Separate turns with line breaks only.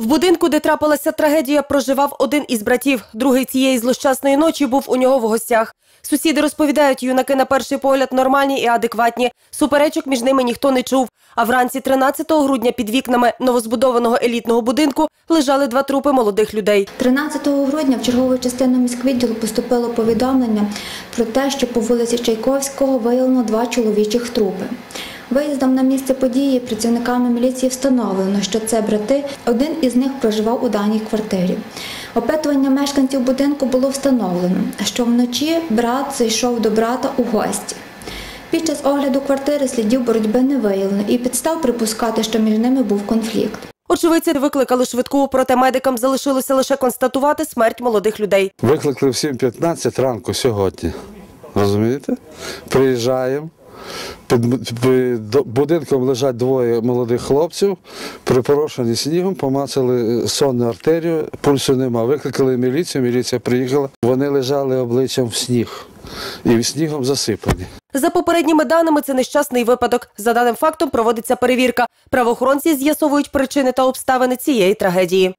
В будинку, де трапилася трагедія, проживав один із братів. Другий цієї злощасної ночі був у нього в гостях. Сусіди розповідають, юнаки на перший погляд нормальні і адекватні. Суперечок між ними ніхто не чув. А вранці 13 грудня під вікнами новозбудованого елітного будинку лежали два трупи молодих людей.
13 грудня в чергову частину міськвідділу поступило повідомлення про те, що по вулиці Чайковського виявлено два чоловічих трупи. Виїздом на місце події працівниками міліції встановлено, що це брати. Один із них проживав у даній квартирі. Опитування мешканців будинку було встановлено, що вночі брат зайшов до брата у гості. Під час огляду квартири слідів боротьби не виявлено і підстав припускати, що між ними був конфлікт.
Очевидці викликали швидку, проте медикам залишилося лише констатувати смерть молодих людей.
Викликали в 7.15 ранку сьогодні. Розумієте? Приїжджаємо. Під, будинком лежать двоє молодих хлопців, припорошені снігом, помацали сонну артерію, пульсу нема. Викликали міліцію, міліція приїхала. Вони лежали обличчям в сніг і снігом засипані.
За попередніми даними, це нещасний випадок. За даним фактом проводиться перевірка. Правоохоронці з'ясовують причини та обставини цієї трагедії.